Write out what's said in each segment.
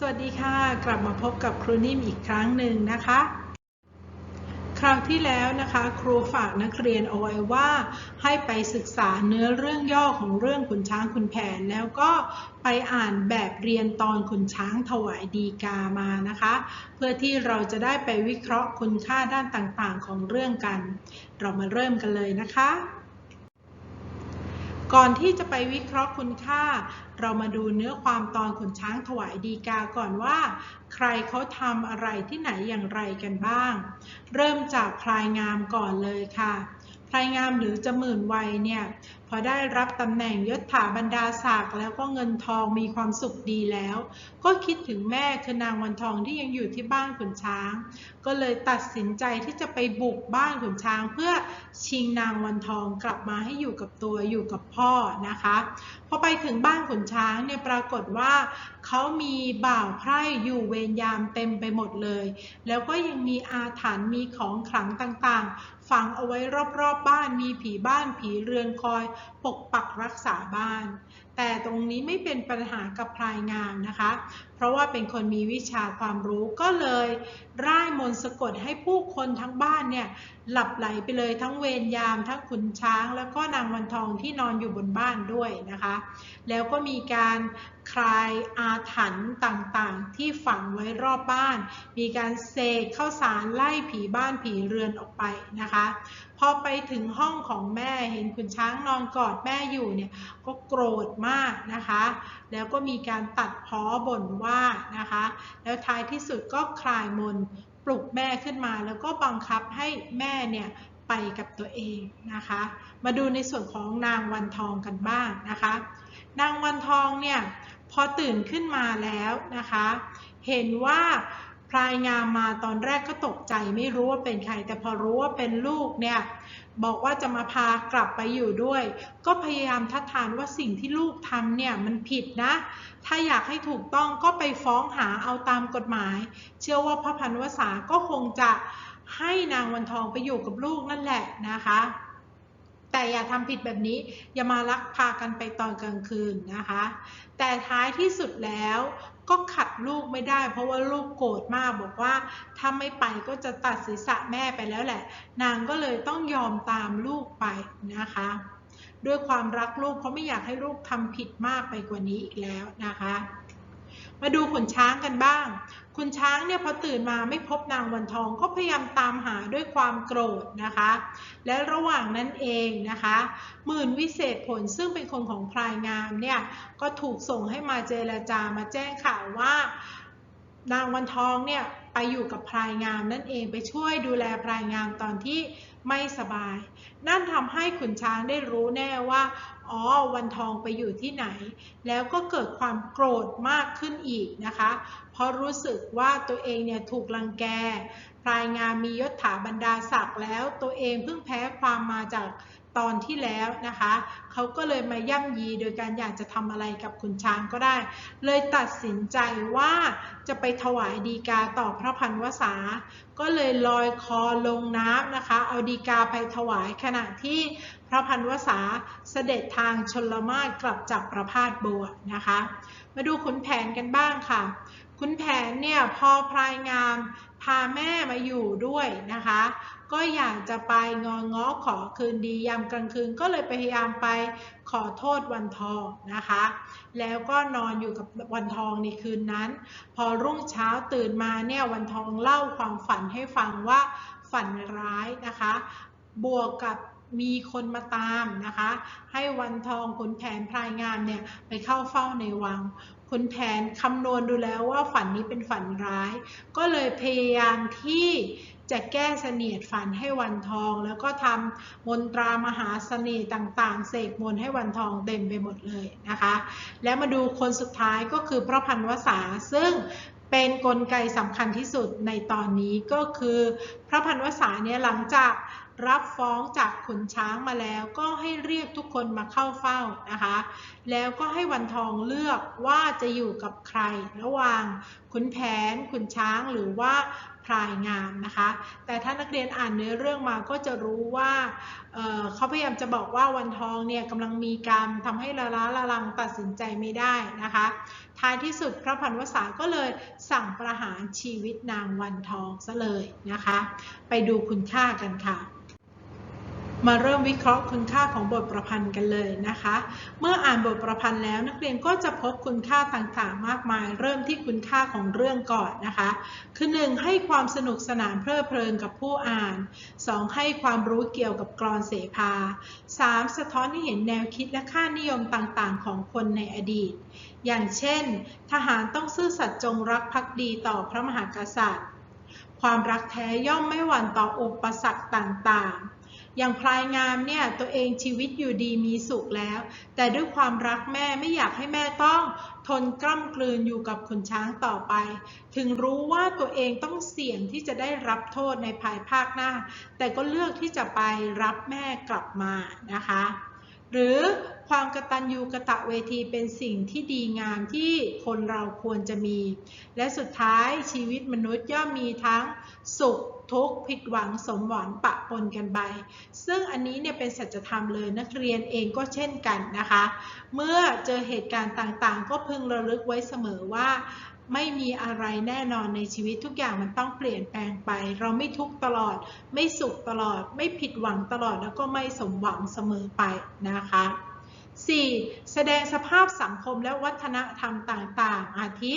สวัสดีค่ะ กลับมาพบกับครูนิ่มอีกครั้งหนึ่งนะคะ คราวที่แล้วนะคะ ครูฝากนักเรียนเอาไว้ว่า ให้ไปศึกษาเนื้อเรื่องย่อของเรื่องขุนช้างขุนแผน แล้วก็ไปอ่านแบบเรียนตอนขุนช้างถวายดีกามานะคะ เพื่อที่เราจะได้ไปวิเคราะห์คุณค่าด้านต่างๆ ของเรื่องกัน เรามาเริ่มกันเลยนะคะ ก่อนที่จะไปวิเคราะห์คุณค่า เรามาดูเนื้อความตอนขุนช้างถวายดีกาก่อนว่า ใครเขาทำอะไรที่ไหนอย่างไรกันบ้าง เริ่มจากพลายงามก่อนเลยค่ะพลายงามหรือจมื่นวัยเนี่ย พอได้รับตำแหน่งยศถาบรรดาศักดิ์แล้วก็เงินทองมีความสุขดีแล้ว ก็คิดถึงแม่คือนางวันทองที่ยังอยู่ที่บ้านขุนช้าง ก็เลยตัดสินใจที่จะไปบุกบ้านขุนช้าง เพื่อชิงนางวันทองกลับมาให้อยู่กับตัวอยู่กับพ่อนะคะพอไปถึงบ้านขุนช้างเนี่ยปรากฏว่าเขามีบ่าวไพร่อยู่เวรยามเต็มไปหมดเลย แล้วก็ยังมีอาถรรพ์มีของขลังต่างๆ ฝังเอาไว้รอบๆบบ้านมีผีบ้านผีเรือนคอยปกปักรักษาบ้าน แต่ตรงนี้ไม่เป็นปัญหากับพลายงามนะคะ เพราะว่าเป็นคนมีวิชาความรู้ก็เลยร่ายมนต์สะกดให้ผู้คนทั้งบ้านเนี่ยหลับไหลไปเลยทั้งเวรยามทั้งขุนช้าง แล้วก็นางวันทองที่นอนอยู่บนบ้านด้วยนะคะ แล้วก็มีการคลายอาถรรพ์ต่างๆ ที่ฝังไว้รอบบ้าน มีการเสกข้าวสารไล่ผีบ้านผีเรือนออกไปนะคะพอไปถึงห้องของแม่เห็นขุนช้างนอนกอดแม่อยู่เนี่ยก็โกรธมากนะคะ แล้วก็มีการตัดพ้อบ่นว่า่านะคะ แล้วท้ายที่สุดก็คลายมนปลุกแม่ขึ้นมา แล้วก็บังคับให้แม่เนี่ยไปกับตัวเองนะคะ มาดูในส่วนของนางวันทองกันบ้างนะคะ นางวันทองเนี่ยพอตื่นขึ้นมาแล้วนะคะ เห็นว่า พลายงามมาตอนแรกก็ตกใจไม่รู้ว่าเป็นใคร แต่พอรู้ว่าเป็นลูกเนี่ยบอกว่าจะมาพากลับไปอยู่ด้วย ก็พยายามทัดทานว่าสิ่งที่ลูกทำเนี่ยมันผิดนะ ถ้าอยากให้ถูกต้องก็ไปฟ้องหาเอาตามกฎหมาย เชื่อว่าพระพันวษาก็คงจะให้นางวันทองไปอยู่กับลูกนั่นแหละนะคะ อย่าทำผิดแบบนี้ อย่ามาลักพากันไปตอนกลางคืนนะคะ แต่ท้ายที่สุดแล้วก็ขัดลูกไม่ได้ เพราะว่าลูกโกรธมากบอกว่าถ้าไม่ไปก็จะตัดศีรษะแม่ไปแล้วแหละ นางก็เลยต้องยอมตามลูกไปนะคะ ด้วยความรักลูกเพราะไม่อยากให้ลูกทำผิดมากไปกว่านี้อีกแล้วนะคะ มาดูขุนช้างกันบ้างขุนช้างเนี่ยพอตื่นมาไม่พบนางวันทองก็พยายามตามหาด้วยความโกรธนะคะ และระหว่างนั้นเองนะคะ หมื่นวิเศษผลซึ่งเป็นคนของพลายงามเนี่ยก็ถูกส่งให้มาเจรจามาแจ้งข่าวว่านางวันทองเนี่ยไปอยู่กับพลายงามนั่นเองไปช่วยดูแลพลายงามตอนที่ ไม่สบาย นั่นทำให้ขุนช้างได้รู้แน่ว่า อ๋อ วันทองไปอยู่ที่ไหน แล้วก็เกิดความโกรธมากขึ้นอีกนะคะ เพราะรู้สึกว่าตัวเองเนี่ยถูกลังแก พลายงามมียศถาบรรดาศักดิ์แล้ว ตัวเองเพิ่งแพ้ความมาจาก ตอนที่แล้วนะคะเขาก็เลยมาย่ำยีโดยการอยากจะทำอะไรกับขุนช้างก็ได้ เลยตัดสินใจว่าจะไปถวายดีกาต่อพระพันวษา ก็เลยลอยคอลงน้ำนะคะ เอาดีกาไปถวายขณะที่พระพันวษาเสด็จทางชนละมากกลับจากประพาสบัวนะคะ มาดูขุนแผนกันบ้างค่ะขุนแผนเนี่ยพอพลายงามพาแม่มาอยู่ด้วยนะคะ ก็อยากจะไปงอง้อขอคืนดียามกลางคืนก็เลยพยายามไปขอโทษวันทองนะคะ แล้วก็นอนอยู่กับวันทองในคืนนั้น พอรุ่งเช้าตื่นมาเนี่ยวันทองเล่าความฝันให้ฟังว่าฝันร้ายนะคะ บวกกับ มีคนมาตามนะคะ ให้วันทองขุนแผนพลายงามเนี่ยไปเข้าเฝ้าในวังขุนแผนคำนวณดูแล้วว่าฝันนี้เป็นฝันร้าย ก็เลยพยายามที่จะแก้เสนียดฝันให้วันทอง แล้วก็ทำมนตรามหาเสน่ห์ต่างๆ เสกมนให้วันทองเต็มไปหมดเลยนะคะ แล้วมาดูคนสุดท้ายก็คือพระพันวษาซึ่งเป็นนกลไกสำคัญที่สุดในตอนนี้ก็คือ พระพันวษาเนี่ยหลังจาก รับฟ้องจากขุนช้างมาแล้วก็ให้เรียกทุกคนมาเข้าเฝ้านะคะ แล้วก็ให้วันทองเลือกว่าจะอยู่กับใครระหว่างขุนแผนขุนช้างหรือว่าพลายงามนะคะ แต่ถ้านักเรียนอ่านเนื้อเรื่องมาก็จะรู้ว่าเเขาพยายามจะบอกว่าวันทองเนี่ยกำลังมีกรรมทำให้ละล้าละลังตัดสินใจไม่ได้นะคะ ท้ายที่สุดพระพันวษาก็เลยสั่งประหารชีวิตนางวันทองซะเลยนะคะ ไปดูคุณค่ากันค่ะ มาเริ่มวิเคราะห์คุณค่าของบทประพันธ์กันเลยนะคะ เมื่ออ่านบทประพันธ์แล้วนักเรียนก็จะพบคุณค่าต่างๆ มากมาย เริ่มที่คุณค่าของเรื่องก่อนนะคะ คือ 1. ให้ความสนุกสนานเพลิดเพลินกับผู้อ่าน 2. ให้ความรู้เกี่ยวกับกรอนเสภา 3. สะท้อนให้เห็นแนวคิดและค่านิยมต่างๆ ของคนในอดีต อย่างเช่น ทหารต้องซื่อสัตย์จงรักภักดีต่อพระมหากษัตริย์ ความรักแท้ย่อมไม่หวั่นต่ออุปสรรคต่างๆ อย่างพลายงามเนี่ยตัวเองชีวิตอยู่ดีมีสุขแล้ว แต่ด้วยความรักแม่ไม่อยากให้แม่ต้องทนกล้ำกลืนอยู่กับขุนช้างต่อไป ถึงรู้ว่าตัวเองต้องเสี่ยงที่จะได้รับโทษในภายภาคหน้า แต่ก็เลือกที่จะไปรับแม่กลับมานะคะ หรือความกตัญญูกะตะเวทีเป็นสิ่งที่ดีงามที่คนเราควรจะมี และสุดท้ายชีวิตมนุษย์ย่อมมีทั้งสุข ทุกข์ผิดหวังสมหวังปะปนกันไป ซึ่งอันนี้เนี่ยเป็นสัจธรรมเลยนักเรียนเองก็เช่นกันนะคะ เมื่อเจอเหตุการณ์ต่างๆ ก็พึงระลึกไว้เสมอว่าไม่มีอะไรแน่นอนในชีวิตทุกอย่างมันต้องเปลี่ยนแปลงไป เราไม่ทุกตลอด ไม่สุขตลอด ไม่ผิดหวังตลอดแล้วก็ไม่สมหวังเสมอไปนะคะ 4. แสดงสภาพสังคมและวัฒนธรรมต่างๆ อาทิ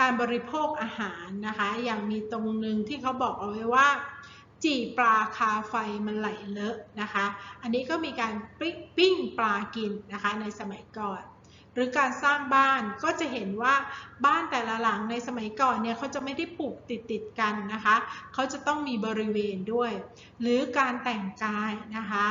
การบริโภคอาหารนะคะ อย่างมีตรงหนึ่งที่เขาบอกเอาไว้ว่า จีปลาคาไฟมันไหลเลอะนะคะ อันนี้ก็มีการปิ้งปลากินนะคะในสมัยก่อน หรือการสร้างบ้านก็จะเห็นว่าบ้านแต่ละหลังในสมัยก่อนเนี่ยเขาจะไม่ได้ปลูกติดติดกันนะคะเขาจะต้องมีบริเวณด้วย หรือการแต่งกายนะคะ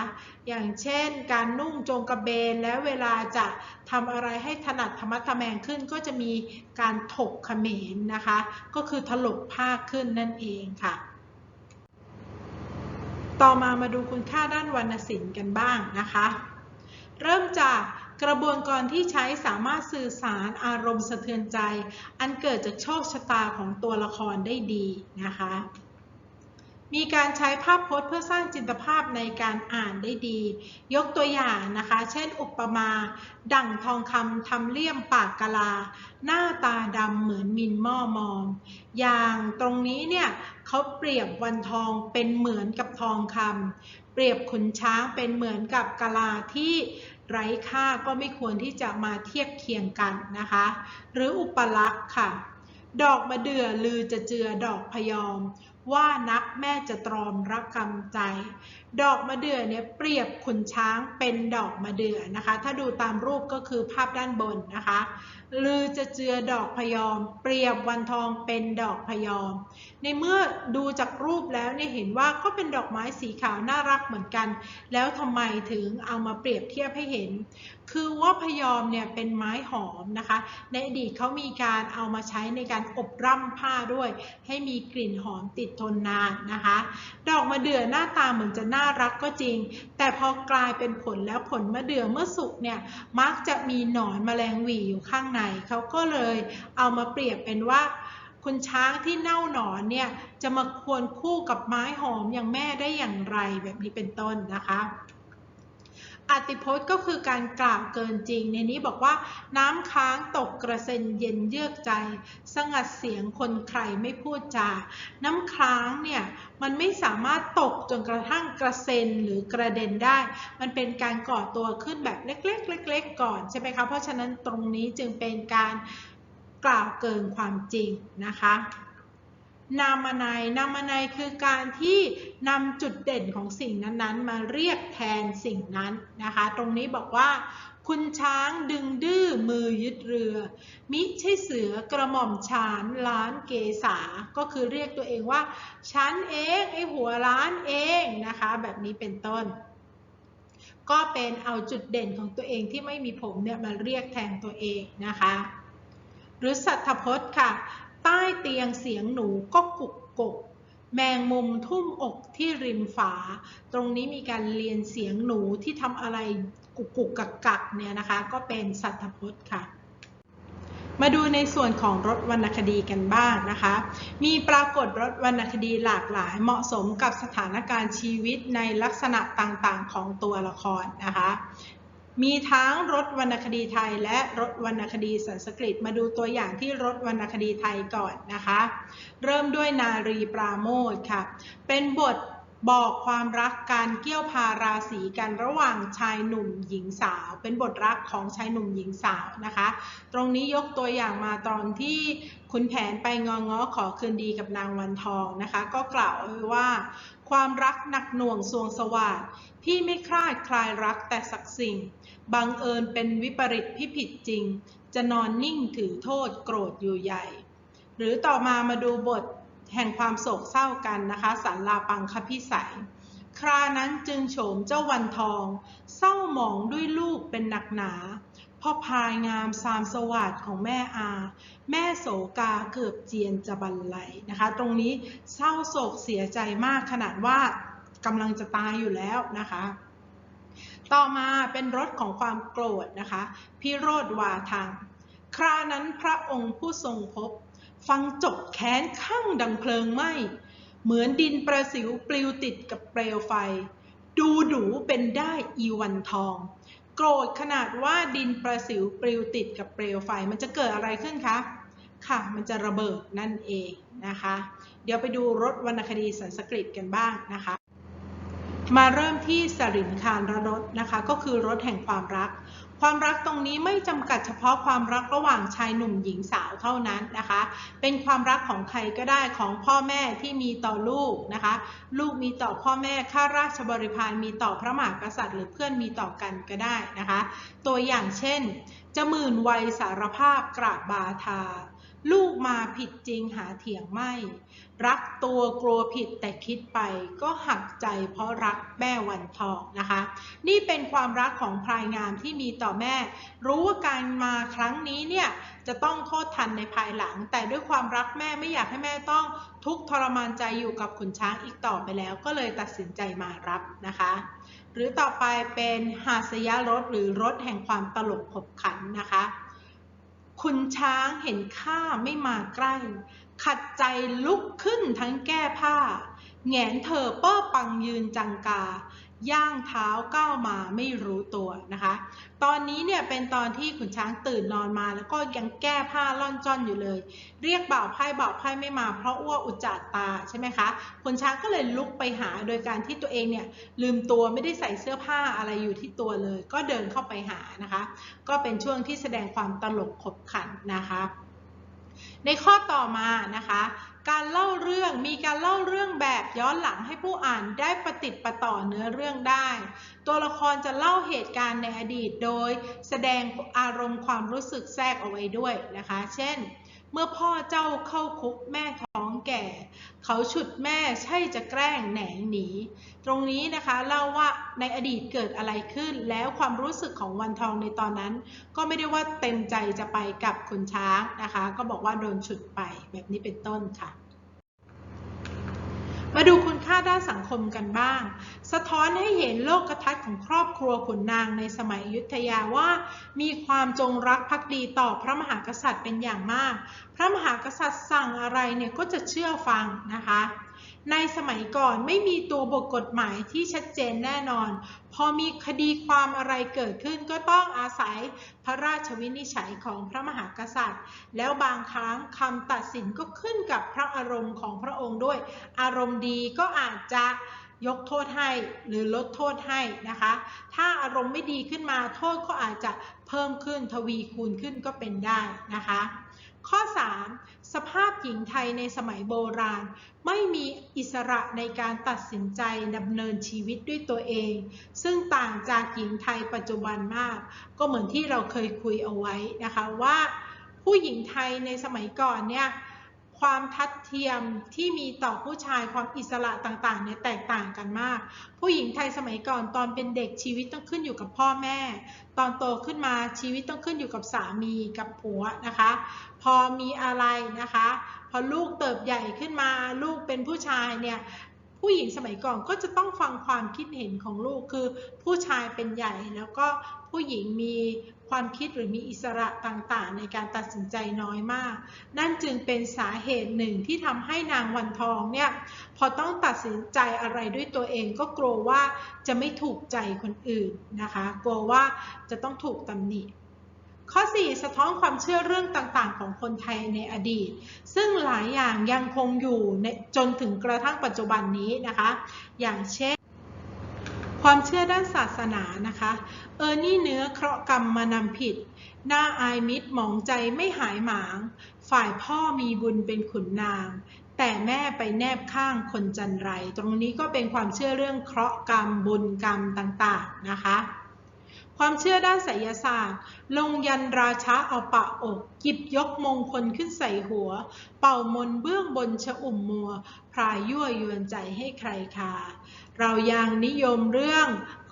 อย่างเช่น การนุ่งโจงกระเบนแล้วเวลาจะทำอะไรให้ถนัดธรรมะทแมงขึ้น ก็จะมีการถกเขมรนะคะ ก็คือถลกผ้าขึ้นนั่นเองค่ะต่อมามาดูคุณค่าด้านวรรณศิลป์กันบ้างนะคะ เริ่มจาก กระบวนการที่ใช้สามารถสื่อสารอารมณ์สะเทือนใจ อันเกิดจากโชคชะตาของตัวละครได้ดีนะคะ มีการใช้ภาพพจน์เพื่อสร้างจินตภาพในการอ่านได้ดี ยกตัวอย่างนะคะ เช่น อุปมา ดั่งทองคำทำเลี่ยมปากกะลา หน้าตาดำเหมือนมินหม้อมอง อย่างตรงนี้เนี่ยเขาเปรียบวันทองเป็นเหมือนกับทองคำเปรียบขุนช้างเป็นเหมือนกับกะลาที่ ไร้ค่าก็ไม่ควรที่จะมาเทียบเคียงกันนะคะ หรืออุปลักษณ์ค่ะ ดอกมะเดื่อลือจะเจือดอกพยอม ว่านักแม่จะตรอมรักกำใจ ดอกมะเดื่อเนี่ยเปรียบขุนช้างเป็นดอกมะเดื่อนะคะ ถ้าดูตามรูปก็คือภาพด้านบนนะคะ ลือจะเจือดอกพยอม เปรียบวันทองเป็นดอกพยอม ในเมื่อดูจากรูปแล้วเนี่ยเห็นว่าก็เป็นดอกไม้สีขาวน่ารักเหมือนกัน แล้วทำไมถึงเอามาเปรียบเทียบให้เห็น คือว่าพยอมเนี่ยเป็นไม้หอมนะคะ ในอดีตเขามีการเอามาใช้ในการอบร่ำผ้าด้วย ให้มีกลิ่นหอมติดทนนานนะคะ ดอกมะเดื่อหน้าตาเหมือนจะน่ารักก็จริง แต่พอกลายเป็นผลแล้วผลมะเดื่อเมื่อสุกเนี่ยมักจะมีหนอนแมลงหวีอยู่ข้างในเขาก็เลยเอามาเปรียบเป็นว่าคุณช้างที่เน่าหนอนเนี่ยจะมาควรคู่กับไม้หอมอย่างแม่ได้อย่างไรแบบนี้เป็นต้นนะคะ อติพจน์ก็คือการกล่าวเกินจริง ในนี้บอกว่าน้ำค้างตกกระเซ็นเย็นเยือกใจ สงัดเสียงคนใครไม่พูดจา น้ำค้างเนี่ยมันไม่สามารถตกจนกระทั่งกระเซ็นหรือกระเด็นได้ มันเป็นการก่อตัวขึ้นแบบเล็กๆเล็กๆก่อนใช่ไหมคะ เพราะฉะนั้นตรงนี้จึงเป็นการกล่าวเกินความจริงนะคะ นามนัยนามนัยคือการที่นำจุดเด่นของสิ่งนั้นๆ มาเรียกแทนสิ่งนั้นนะคะ ตรงนี้บอกว่า คุณช้างดึงดื้อมือยึดเรือ มิใช่เสือกระหม่อมชานล้านเกษา ก็คือเรียกตัวเองว่าฉันเองไอหัวล้านเองนะคะ แบบนี้เป็นต้น ก็เป็นเอาจุดเด่นของตัวเองที่ไม่มีผมเนี่ยมาเรียกแทนตัวเองนะคะ หรือสัทธพจน์ค่ะ ใต้เตียงเสียงหนูก็กุกกก แมงมุมทุ่มอกที่ริมฝา ตรงนี้มีการเรียนเสียงหนูที่ทำอะไรกุกกุกกักกักเนี่ยนะคะ ก็เป็นสัตพจน์ค่ะ มาดูในส่วนของรถวรรณคดีกันบ้างนะคะ มีปรากฏรถวรรณคดีหลากหลายเหมาะสมกับสถานการณ์ชีวิตในลักษณะต่างๆของตัวละครนะคะ มีทั้งรถวรรณคดีไทยและรถวรรณคดีสันสกฤต มาดูตัวอย่างที่รถวรรณคดีไทยก่อนนะคะ เริ่มด้วยนารีปราโมทค่ะ เป็นบท บอกความรักการเกี่ยวพาราศีกันระหว่างชายหนุ่มหญิงสาว เป็นบทรักของชายหนุ่มหญิงสาวนะคะ ตรงนี้ยกตัวอย่างมาตอนที่คุณแผนไปงอง้อขอคืนดีกับนางวันทองนะคะ ก็กล่าวไว้ว่า ความรักหนักหน่วงสวงสวัสดพี่ไม่คลาดคลายรักแต่สักสิ่ง บังเอิญเป็นวิปริตที่ผิดจริง จะนอนนิ่งถือโทษโกรธอยู่ใหญ่ หรือต่อมามาดูบท แห่งความโศกเศร้ากันนะคะสันลาปังคพิสัย ครานั้นจึงโฉมเจ้าวันทอง เศร้าหมองด้วยลูกเป็นหนักหนาพ่อพายงามสามสวัสดของแม่อา แม่โสกาเกือบเจียนจะบรรลัยนะคะ ตรงนี้เศร้าโศกเสียใจมากขนาดว่ากำลังจะตายอยู่แล้วนะคะ ต่อมาเป็นรถของความโกรธนะคะ พิโรธวาทางครานั้นพระองค์ผู้ทรงพบ ฟังจบแค้นข้างดังเพลิงไหม้เหมือนดินประสิวปลิวติดกับเปลวไฟ ดูดูเป็นได้อีวันทอง โกรธขนาดว่าดินประสิวปลิวติดกับเปลวไฟ มันจะเกิดอะไรขึ้นคะ ค่ะ มันจะระเบิดนั่นเองนะคะ เดี๋ยวไปดูรถวรรณคดีสันสกฤตกันบ้างนะคะ มาเริ่มที่สรินคารรถนะคะ ก็คือรถแห่งความรัก ความรักตรงนี้ไม่จำกัดเฉพาะความรักระหว่างชายหนุ่มหญิงสาวเท่านั้นนะคะ เป็นความรักของใครก็ได้ของพ่อแม่ที่มีต่อลูกนะคะ ลูกมีต่อพ่อแม่ข้าราชบริพารมีต่อพระมหากษัตริย์ หรือเพื่อนมีต่อกันก็ได้นะคะ ตัวอย่างเช่น จะหมื่นวัยสารภาพกราบบาทา ลูกมาผิดจริงหาเถียงไม่ รักตัวกลัวผิดแต่คิดไปก็หักใจเพราะรักแม่วันทองนะคะ นี่เป็นความรักของพลายงามที่มีต่อแม่ รู้ว่าการมาครั้งนี้เนี่ยจะต้องโทษทันในภายหลัง แต่ด้วยความรักแม่ไม่อยากให้แม่ต้องทุกข์ทรมานใจอยู่กับขุนช้างอีกต่อไปแล้ว ก็เลยตัดสินใจมารับนะคะ หรือต่อไปเป็นหาสยรถหรือรถแห่งความตลกขบขันนะคะ คุณช้างเห็นข้าไม่มาใกล้ ขัดใจลุกขึ้นทั้งแก้ผ้า แหงนเธอเป้อปังยืนจังกา ย่างเท้าก้าวมาไม่รู้ตัวนะคะ ตอนนี้เนี่ยเป็นตอนที่ขุนช้างตื่นนอนมาแล้วก็ยังแก้ผ้าล่อนจ้อนอยู่เลย เรียกบ่าวไพ่บ่าวไพ่ไม่มาเพราะอ้วอุจจาตาใช่ไหมคะขุนช้างก็เลยลุกไปหาโดยการที่ตัวเองเนี่ยลืมตัวไม่ได้ใส่เสื้อผ้าอะไรอยู่ที่ตัวเลย ก็เดินเข้าไปหานะคะ ก็เป็นช่วงที่แสดงความตลกขบขันนะคะ ในข้อต่อมานะคะ การเล่าเรื่องมีการเล่าเรื่องแบบย้อนหลังให้ผู้อ่านได้ประติดประต่อเนื้อเรื่องได้ ตัวละครจะเล่าเหตุการณ์ในอดีตโดย แสดงอารมณ์ความรู้สึกแทรกเอาไว้ด้วยนะคะ เช่น เมื่อพ่อเจ้าเข้าคุกแม่ท้องแก่ เขาฉุดแม่ใช่จะแกล้งแหนงหนี ตรงนี้นะคะเล่าว่าในอดีตเกิดอะไรขึ้น แล้วความรู้สึกของวันทองในตอนนั้น ก็ไม่ได้ว่าเต็มใจจะไปกับคุณช้างนะคะ ก็บอกว่าโดนฉุดไปแบบนี้เป็นต้นค่ะ มาดูคุณค่าด้านสังคมกันบ้าง สะท้อนให้เห็นโลกทัศน์ของครอบครัวขุนนางในสมัยอยุธยาว่า มีความจงรักภักดีต่อพระมหากษัตริย์เป็นอย่างมาก พระมหากษัตริย์สั่งอะไรเนี่ยก็จะเชื่อฟังนะคะ ในสมัยก่อนไม่มีตัวบทกฎหมายที่ชัดเจนแน่นอน พอมีคดีความอะไรเกิดขึ้นก็ต้องอาศัยพระราชวินิจฉัยของพระมหากษัตริย์ แล้วบางครั้งคำตัดสินก็ขึ้นกับพระอารมณ์ของพระองค์ด้วย อารมณ์ดีก็อาจจะยกโทษให้หรือลดโทษให้นะคะ ถ้าอารมณ์ไม่ดีขึ้นมาโทษก็อาจจะเพิ่มขึ้นทวีคูณขึ้นก็เป็นได้นะคะ ข้อ 3. สภาพหญิงไทยในสมัยโบราณ ไม่มีอิสระในการตัดสินใจดำเนินชีวิตด้วยตัวเอง ซึ่งต่างจากหญิงไทยปัจจุบันมาก ก็เหมือนที่เราเคยคุยเอาไว้นะคะว่า ผู้หญิงไทยในสมัยก่อนเนี่ย ความทัดเทียมที่มีต่อผู้ชายความอิสระต่างๆเนี่ยแตกต่างกันมาก ผู้หญิงไทยสมัยก่อนตอนเป็นเด็กชีวิตต้องขึ้นอยู่กับพ่อแม่ ตอนโตขึ้นมาชีวิตต้องขึ้นอยู่กับสามีกับผัวนะคะ พอมีอะไรนะคะ พอลูกเติบใหญ่ขึ้นมาลูกเป็นผู้ชายเนี่ยผู้หญิงสมัยก่อนก็จะต้องฟังความคิดเห็นของลูกคือผู้ชายเป็นใหญ่แล้วก็ ผู้หญิงมีความคิดหรือมีอิสระต่างๆ ในการตัดสินใจน้อยมาก นั่นจึงเป็นสาเหตุหนึ่งที่ทำให้นางวันทองเนี่ยพอต้องตัดสินใจอะไรด้วยตัวเองก็กลัวว่าจะไม่ถูกใจคนอื่นนะคะกลัวว่าจะต้องถูกตำหนิข้อ 4 สะท้อนความเชื่อเรื่องต่างๆ ของคนไทยในอดีต ซึ่งหลายอย่างยังคงอยู่ในจนถึงกระทั่งปัจจุบันนี้นะคะ อย่างเช่น ความเชื่อด้านศาสนานะคะ เออนี่เนื้อเคราะห์กรรมมานำผิด หน้าอายมิตรหมองใจไม่หายหมาง ฝ่ายพ่อมีบุญเป็นขุนนาง แต่แม่ไปแนบข้างคนจันไร ตรงนี้ก็เป็นความเชื่อเรื่องเคราะห์กรรมบุญกรรมต่างๆนะคะ ความเชื่อด้านไสยศาสตร์ ลงยันราชาเอาปะอกหยิบยกมงคลขึ้นใส่หัว เป่ามนเบื้องบนชะอุ่มมัว พรายยั่วยวนใจให้ใครคาเรายังนิยมเรื่อง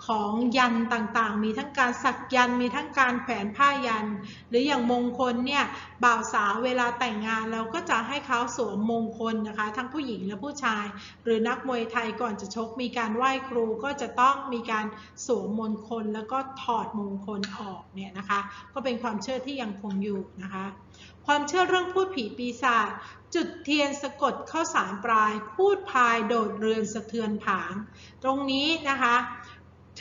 ของยันต่างๆ มีทั้งการสักยัน มีทั้งการแขวนผ้ายัน หรืออย่างมงคลเนี่ย บ่าวสาวเวลาแต่งงานเราก็จะให้เขาสวมมงคลนะคะ ทั้งผู้หญิงและผู้ชาย หรือนักมวยไทยก่อนจะชกมีการไหว้ครูก็จะต้องมีการสวมมงคลแล้วก็ถอดมงคลออกเนี่ยนะคะ ก็เป็นความเชื่อที่ยังคงอยู่นะคะ ความเชื่อเรื่องพูดผีปีศาจจุดเทียนสะกดเข้าสารปลาย พูดพายโดดเรือนสะเทือนผาง ตรงนี้นะคะ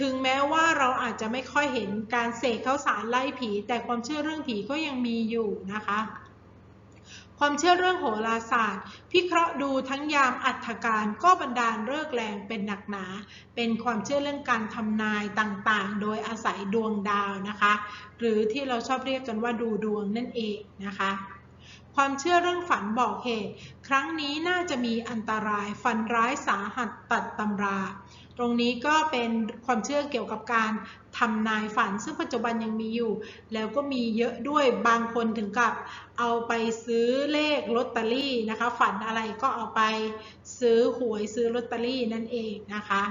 ถึงแม้ว่าเราอาจจะไม่ค่อยเห็นการเสกข้าสารไล่ผี แต่ความเชื่อเรื่องผีก็ยังมีอยู่นะคะ ความเชื่อเรื่องโหราศาสตร์ พิเคราะห์ดูทั้งยามอัฐการก็บันดาลเลิกแรงเป็นหนักหนา เป็นความเชื่อเรื่องการทำนายต่างๆ โดยอาศัยดวงดาวนะคะ หรือที่เราชอบเรียกกันว่าดูดวงนั่นเองนะคะความเชื่อเรื่องฝันบอกเหตุ ครั้งนี้น่าจะมีอันตรายฝันร้ายสาหัสตัดตำรา ตรงนี้ก็เป็นความเชื่อเกี่ยวกับการทำนายฝัน ซึ่งปัจจุบันยังมีอยู่ แล้วก็มีเยอะด้วยบางคนถึงกับเอาไปซื้อเลขลอตเตอรี่นะคะ ฝันอะไรก็เอาไปซื้อหวยซื้อลอตเตอรี่นั่นเองนะคะ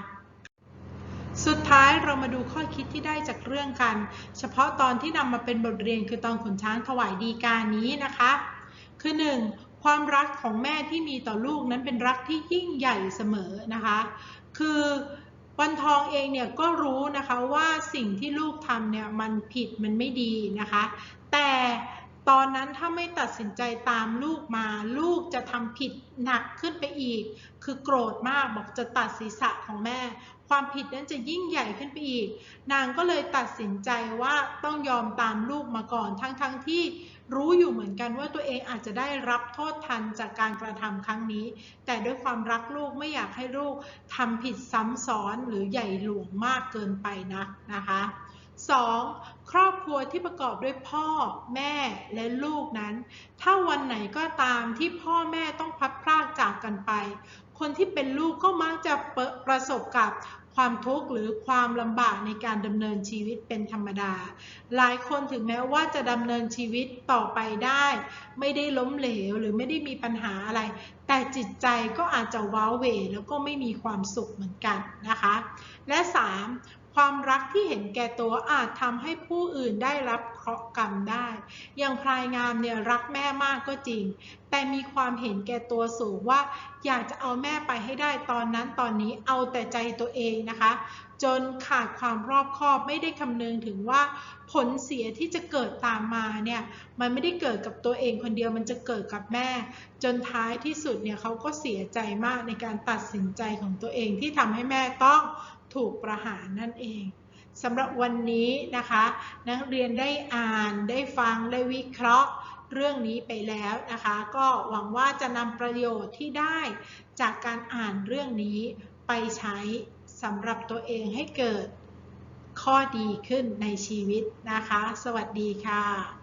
สุดท้ายเรามาดูข้อคิดที่ได้จากเรื่องกัน เฉพาะตอนที่นำมาเป็นบทเรียนคือตอนขุนช้างถวายดีกานี้นะคะ คือ 1. ความรักของแม่ที่มีต่อลูกนั้นเป็นรักที่ยิ่งใหญ่เสมอนะคะ คือวันทองเองเนี่ยก็รู้นะคะว่าสิ่งที่ลูกทำเนี่ยมันผิดมันไม่ดีนะคะ แต่ตอนนั้นถ้าไม่ตัดสินใจตามลูกมา ลูกจะทำผิดหนักขึ้นไปอีก คือโกรธมากบอกจะตัดศีรษะของแม่ ความผิดนั้นจะยิ่งใหญ่ขึ้นไปอีก นางก็เลยตัดสินใจว่าต้องยอมตามลูกมาก่อนทั้งๆทที่ รู้อยู่เหมือนกันว่าตัวเองอาจจะได้รับโทษทันจากการกระทำครั้งนี้ แต่ด้วยความรักลูกไม่อยากให้ลูกทำผิดซ้ำซ้อนหรือใหญ่หลวงมากเกินไปนักนะคะ 2. ครอบครัวที่ประกอบด้วยพ่อแม่และลูกนั้น ถ้าวันไหนก็ตามที่พ่อแม่ต้องพัดพรากจากกันไป คนที่เป็นลูกก็มักจะประสบกับความทุกข์หรือความลำบากในการดำเนินชีวิตเป็นธรรมดา หลายคนถึงแม้ว่าจะดำเนินชีวิตต่อไปได้ ไม่ได้ล้มเหลวหรือไม่ได้มีปัญหาอะไร แต่จิตใจก็อาจจะว้าเหวแล้วก็ไม่มีความสุขเหมือนกันนะคะ และ 3. ความรักที่เห็นแก่ตัวอาจทำให้ผู้อื่นได้รับเคราะห์กรรมได้ อย่างพลายงามเนี่ยรักแม่มากก็จริง แต่มีความเห็นแก่ตัวสูงว่า อยากจะเอาแม่ไปให้ได้ตอนนั้นตอนนี้เอาแต่ใจตัวเองนะคะ จนขาดความรอบคอบไม่ได้คำนึงถึงว่าผลเสียที่จะเกิดตามมาเนี่ยมันไม่ได้เกิดกับตัวเองคนเดียวมันจะเกิดกับแม่ จนท้ายที่สุดเนี่ยเขาก็เสียใจมากในการตัดสินใจของตัวเองที่ทำให้แม่ต้อง ถูกประหารนั่นเองสำหรับวันนี้นะคะ นักเรียนได้อ่านได้ฟังได้วิเคราะห์เรื่องนี้ไปแล้วนะคะ ก็หวังว่าจะนำประโยชน์ที่ได้จากการอ่านเรื่องนี้ไปใช้สำหรับตัวเองให้เกิดข้อดีขึ้นในชีวิตนะคะ สวัสดีค่ะ